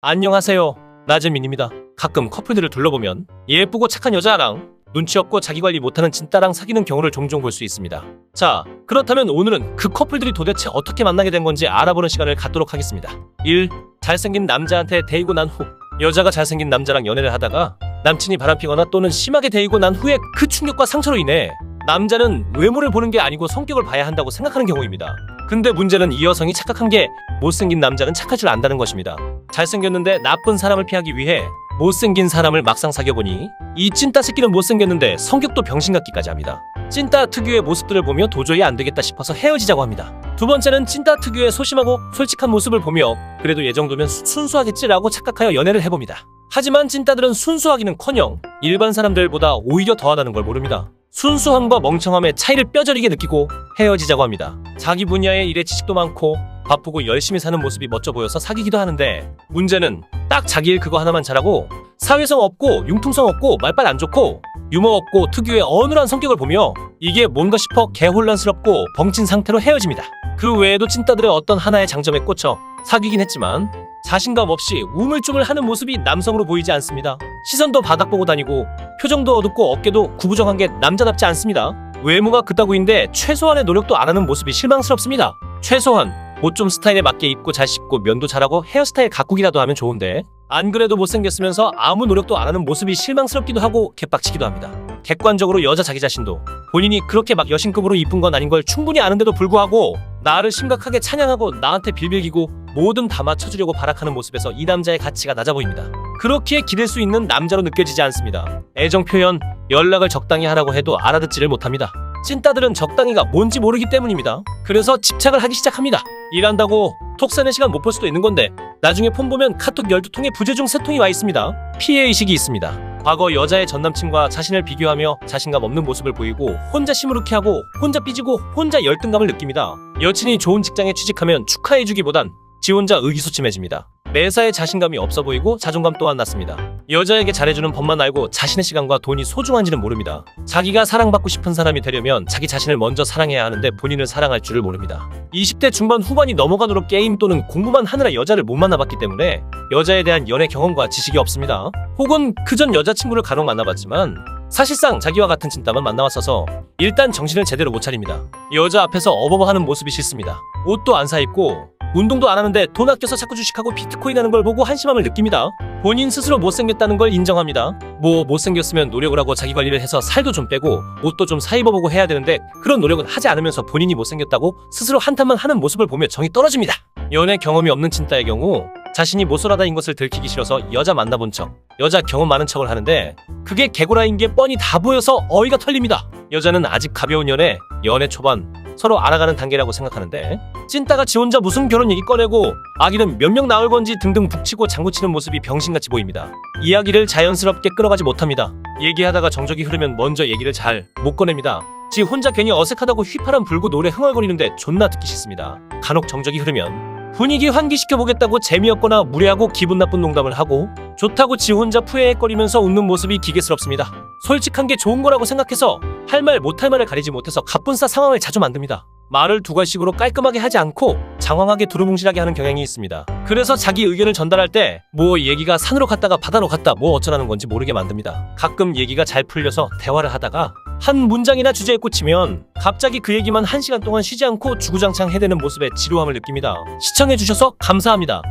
안녕하세요. 나재민입니다. 가끔 커플들을 둘러보면 예쁘고 착한 여자랑 눈치 없고 자기 관리 못하는 진따랑 사귀는 경우를 종종 볼 수 있습니다. 자, 그렇다면 오늘은 그 커플들이 도대체 어떻게 만나게 된 건지 알아보는 시간을 갖도록 하겠습니다. 1. 잘생긴 남자한테 데이고 난 후. 여자가 잘생긴 남자랑 연애를 하다가 남친이 바람피거나 또는 심하게 데이고 난 후에 그 충격과 상처로 인해 남자는 외모를 보는 게 아니고 성격을 봐야 한다고 생각하는 경우입니다. 근데 문제는 이 여성이 착각한 게 못생긴 남자는 착할 줄 안다는 것입니다. 잘생겼는데 나쁜 사람을 피하기 위해 못생긴 사람을 막상 사귀어보니 이 찐따 새끼는 못생겼는데 성격도 병신 같기까지 합니다. 찐따 특유의 모습들을 보며 도저히 안 되겠다 싶어서 헤어지자고 합니다. 두 번째는 찐따 특유의 소심하고 솔직한 모습을 보며 그래도 얘 정도면 수- 순수하겠지라고 착각하여 연애를 해봅니다. 하지만 찐따들은 순수하기는커녕 일반 사람들보다 오히려 더하다는 걸 모릅니다. 순수함과 멍청함의 차이를 뼈저리게 느끼고 헤어지자고 합니다. 자기 분야의 일에 지식도 많고 바쁘고 열심히 사는 모습이 멋져 보여서 사귀기도 하는데 문제는 딱 자기 일 그거 하나만 잘하고 사회성 없고 융통성 없고 말빨 안 좋고 유머 없고 특유의 어눌한 성격을 보며 이게 뭔가 싶어 개혼란스럽고 벙친 상태로 헤어집니다. 그 외에도 찐따들의 어떤 하나의 장점에 꽂혀 사귀긴 했지만 자신감 없이 우물쭈물 하는 모습이 남성으로 보이지 않습니다. 시선도 바닥 보고 다니고 표정도 어둡고 어깨도 구부정한 게 남자답지 않습니다. 외모가 그따구인데 최소한의 노력도 안 하는 모습이 실망스럽습니다. 최소한 옷 좀 스타일에 맞게 입고 잘 씹고 면도 잘하고 헤어스타일 가꾸기라도 하면 좋은데 안 그래도 못생겼으면서 아무 노력도 안 하는 모습이 실망스럽기도 하고 개빡치기도 합니다. 객관적으로 여자 자기 자신도 본인이 그렇게 막 여신급으로 이쁜 건 아닌 걸 충분히 아는데도 불구하고 나를 심각하게 찬양하고 나한테 빌빌기고 뭐든 다 맞춰주려고 발악하는 모습에서 이 남자의 가치가 낮아 보입니다. 그렇기에 기댈 수 있는 남자로 느껴지지 않습니다. 애정 표현, 연락을 적당히 하라고 해도 알아듣지를 못합니다. 찐따들은 적당히가 뭔지 모르기 때문입니다. 그래서 집착을 하기 시작합니다. 일한다고 톡 쓰는 시간 못 볼 수도 있는 건데 나중에 폰 보면 카톡 12통에 부재 중 3통이 와 있습니다. 피해의식이 있습니다. 과거 여자의 전남친과 자신을 비교하며 자신감 없는 모습을 보이고 혼자 시무룩해하고 혼자 삐지고 혼자 열등감을 느낍니다. 여친이 좋은 직장에 취직하면 축하해주기보단 지 혼자 의기소침해집니다. 매사에 자신감이 없어 보이고 자존감 또한 낮습니다. 여자에게 잘해주는 법만 알고 자신의 시간과 돈이 소중한지는 모릅니다. 자기가 사랑받고 싶은 사람이 되려면 자기 자신을 먼저 사랑해야 하는데 본인을 사랑할 줄을 모릅니다. 20대 중반 후반이 넘어가도록 게임 또는 공부만 하느라 여자를 못 만나봤기 때문에 여자에 대한 연애 경험과 지식이 없습니다. 혹은 그전 여자친구를 간혹 만나봤지만 사실상 자기와 같은 진땀은 만나왔어서 일단 정신을 제대로 못 차립니다. 여자 앞에서 어버버하는 모습이 싫습니다. 옷도 안 사 입고 운동도 안 하는데 돈 아껴서 자꾸 주식하고 비트코인 하는 걸 보고 한심함을 느낍니다. 본인 스스로 못생겼다는 걸 인정합니다. 뭐 못생겼으면 노력을 하고 자기 관리를 해서 살도 좀 빼고 옷도 좀 사 입어보고 해야 되는데 그런 노력은 하지 않으면서 본인이 못생겼다고 스스로 한탄만 하는 모습을 보며 정이 떨어집니다. 연애 경험이 없는 진따의 경우 자신이 모쏠하다인 것을 들키기 싫어서 여자 만나본 척, 여자 경험 많은 척을 하는데 그게 개고라인 게 뻔히 다 보여서 어이가 털립니다. 여자는 아직 가벼운 연애, 연애 초반 서로 알아가는 단계라고 생각하는데 찐따가 지 혼자 무슨 결혼 얘기 꺼내고 아기는 몇 명 나올 건지 등등 북치고 장구치는 모습이 병신같이 보입니다. 이야기를 자연스럽게 끌어가지 못합니다. 얘기하다가 정적이 흐르면 먼저 얘기를 잘 못 꺼냅니다. 지 혼자 괜히 어색하다고 휘파람 불고 노래 흥얼거리는데 존나 듣기 싫습니다. 간혹 정적이 흐르면 분위기 환기시켜 보겠다고 재미없거나 무례하고 기분 나쁜 농담을 하고 좋다고 지 혼자 푸에거리면서 웃는 모습이 기계스럽습니다. 솔직한 게 좋은 거라고 생각해서 할 말 못할 말을 가리지 못해서 가뿐싸 상황을 자주 만듭니다. 말을 두괄식으로 깔끔하게 하지 않고 장황하게 두루뭉실하게 하는 경향이 있습니다. 그래서 자기 의견을 전달할 때 뭐 얘기가 산으로 갔다가 바다로 갔다 뭐 어쩌라는 건지 모르게 만듭니다. 가끔 얘기가 잘 풀려서 대화를 하다가 한 문장이나 주제에 꽂히면 갑자기 그 얘기만 한 시간 동안 쉬지 않고 주구장창 해대는 모습에 지루함을 느낍니다. 시청해주셔서 감사합니다.